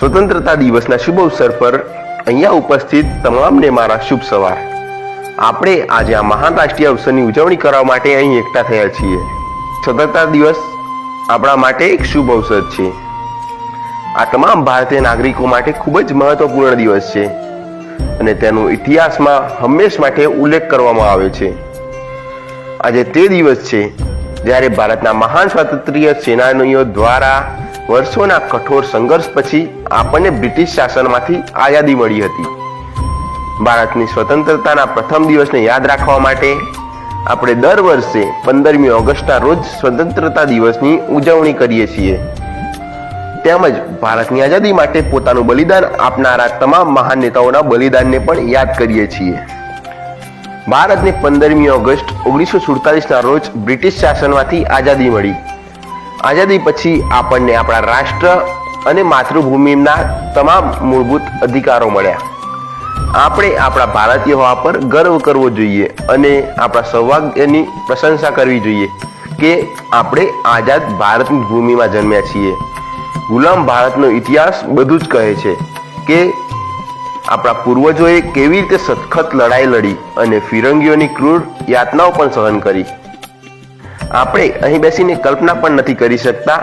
સ્વતંત્રતા દિવસના શુભ અવસર પર અહીંયા ઉપસ્થિત તમામને મારા શુભ સવાર. આપણે આજે આ મહાન રાષ્ટ્રીય અવસરની ઉજવણી કરવા માટે અહીં એકઠા થયા છીએ. સ્વતંત્રતા દિવસ આપણા માટે એક શુભ અવસર છે. આ તમામ ભારતીય નાગરિકો માટે ખૂબ જ મહત્વપૂર્ણ દિવસ છે અને તેનો ઇતિહાસમાં હંમેશ માટે ઉલ્લેખ કરવામાં આવે છે. આજે તે દિવસ છે જ્યારે ભારતના મહાન સ્વાતંત્ર્ય સેનાનીઓ દ્વારા વર્ષોના કઠોર સંઘર્ષ પછી આપણને બ્રિટિશ શાસનમાંથી આઝાદી મળી હતી. ભારતની સ્વતંત્રતાના પ્રથમ દિવસને યાદ રાખવા માટે આપણે દર વર્ષે પંદરમી ઓગસ્ટના રોજ સ્વતંત્રતા દિવસની ઉજવણી કરીએ છીએ. તેમજ ભારતની આઝાદી માટે પોતાનું બલિદાન આપનારા તમામ મહાન નેતાઓના બલિદાનને પણ યાદ કરીએ છીએ. ભારતને પંદરમી ઓગસ્ટ ઓગણીસો સુડતાલીસના રોજ બ્રિટિશ શાસનમાંથી આઝાદી મળી. આઝાદી પછી આપણને આપણા રાષ્ટ્ર અને માતૃભૂમિના તમામ મૂળભૂત અધિકારો મળ્યા. આપણે આપણા ભારતીય હોવા પર ગર્વ કરવો જોઈએ અને આપણા સૌભાગ્યની પ્રશંસા કરવી જોઈએ કે આપણે આઝાદ ભારતની ભૂમિમાં જન્મ્યા છીએ. ગુલામ ભારતનો ઇતિહાસ બધું જ કહે છે કે આપણા પૂર્વજોએ કેવી રીતે સખત લડાઈ લડી અને ફિરંગીઓની ક્રૂર યાતનાઓ પણ સહન કરી. આપણે અહીં બેસીને કલ્પના પણ નથી કરી શકતા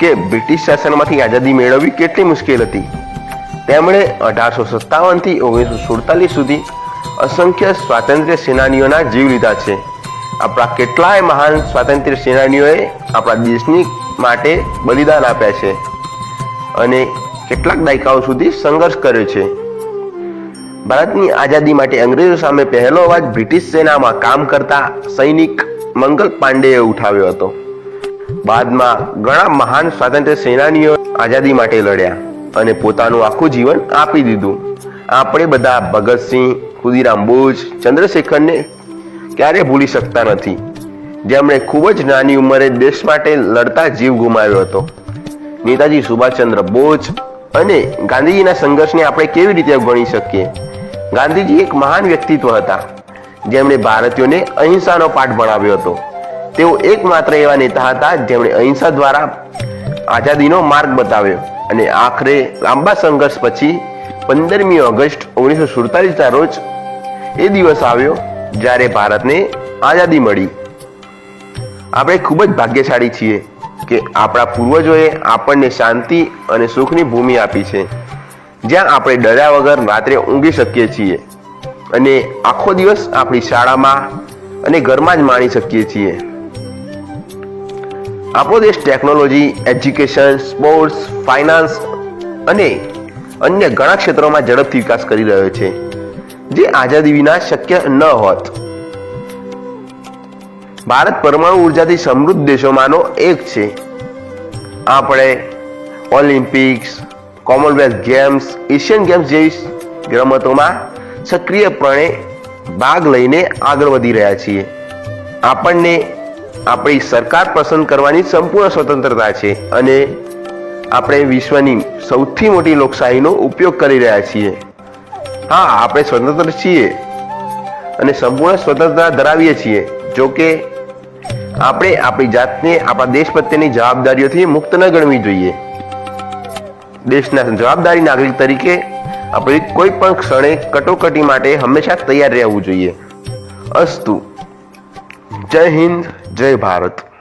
કે બ્રિટિશ શાસનમાંથી આઝાદી મેળવવી કેટલી મુશ્કેલ હતી. તેમણે અઢારસો સત્તાવનથી ઓગણીસો સુડતાલીસ સુધી અસંખ્ય સ્વાતંત્ર્ય સેનાનીઓના જીવ લીધા છે. આપણા કેટલાય મહાન સ્વાતંત્ર્ય સેનાનીઓએ આપણા દેશની માટે બલિદાન આપ્યા છે અને કેટલાક દાયકાઓ સુધી સંઘર્ષ કર્યો છે. ભારતની આઝાદી માટે અંગ્રેજો સામે પહેલો અવાજ બ્રિટિશ સેનામાં કામ કરતા સૈનિક મંગલ પાંડેએ ઉઠાવ્યો હતો. બાદમાં ઘણા મહાન સ્વાતંત્ર્ય સેનાનીઓ આઝાદી માટે લડ્યા અને પોતાનું આખું જીવન આપી દીધું. આપણે બધા ભગતસિંહ, ખુદીરામ બોઝ, ચંદ્રશેખરને ક્યારે ભૂલી શકતા નથી. જેમણે ખૂબ જ નાની ઉંમરે દેશ માટે લડતા જીવ ગુમાવ્યો હતો. નેતાજી સુભાષચંદ્ર બોઝ અને ગાંધીજીના સંઘર્ષને આપણે કેવી રીતે ગણી શકીએ? ગાંધીજી એક મહાન વ્યક્તિત્વ હતા. જેમણે ભારતીયોને અહિંસાનો પાઠ ભણાવ્યો હતો. તેઓ એકમાત્ર એવા નેતા હતા જેમણે અહિંસા દ્વારા આઝાદીનો માર્ગ બતાવ્યો અને આખરે લાંબા સંઘર્ષ પછી પંદરમી ઓગસ્ટ ઓગણીસો સુડતાલીસના રોજ એ દિવસ આવ્યો જ્યારે ભારતને આઝાદી મળી. આપણે ખૂબ જ ભાગ્યશાળી છીએ કે આપણા પૂર્વજોએ આપણને શાંતિ અને સુખની ભૂમિ આપી છે. જ્યાં આપણે ડર્યા વગર રાત્રે ઊંઘી શકીએ છીએ. અને આખો દિવસ આપણી શાળામાં અને ઘરમાં જ માણી શકીએ છીએ. આપણો દેશ ટેકનોલોજી એજ્યુકેશન સ્પોર્ટ્સ ફાઇનાન્સ અને અન્ય ઘણા ક્ષેત્રોમાં ઝડપથી વિકાસ કરી રહ્યો છે, જે આઝાદી વિના શક્ય ન હોત. ભારત પરમાણુ ઉર્જાથી સમૃદ્ધ દેશોમાંનો એક છે. આપણે Olympics Commonwealth Games Asian Games જેવી રમતોમાં સક્રિયપણે ભાગ લઈને આગળ વધી રહ્યા છીએ. આપણને આપણી સરકાર પસંદ કરવાની સંપૂર્ણ સ્વતંત્રતા છે અને આપણે વિશ્વની સૌથી મોટી લોકશાહીનો ઉપયોગ કરી રહ્યા છીએ. હા, આપણે સ્વતંત્ર છીએ અને સંપૂર્ણ સ્વતંત્રતા ધરાવીએ છીએ. જો કે આપણે આપણી જાતને, આપણા દેશ પ્રત્યેની જવાબદારીઓથી મુક્ત ન ગણવી જોઈએ. દેશના જવાબદારી નાગરિક તરીકે આપણે કોઈ પણ ક્ષણે કટોકટી માટે હંમેશા તૈયાર રહેવું જોઈએ. અસ્તુ. જય હિન્દ, જય ભારત.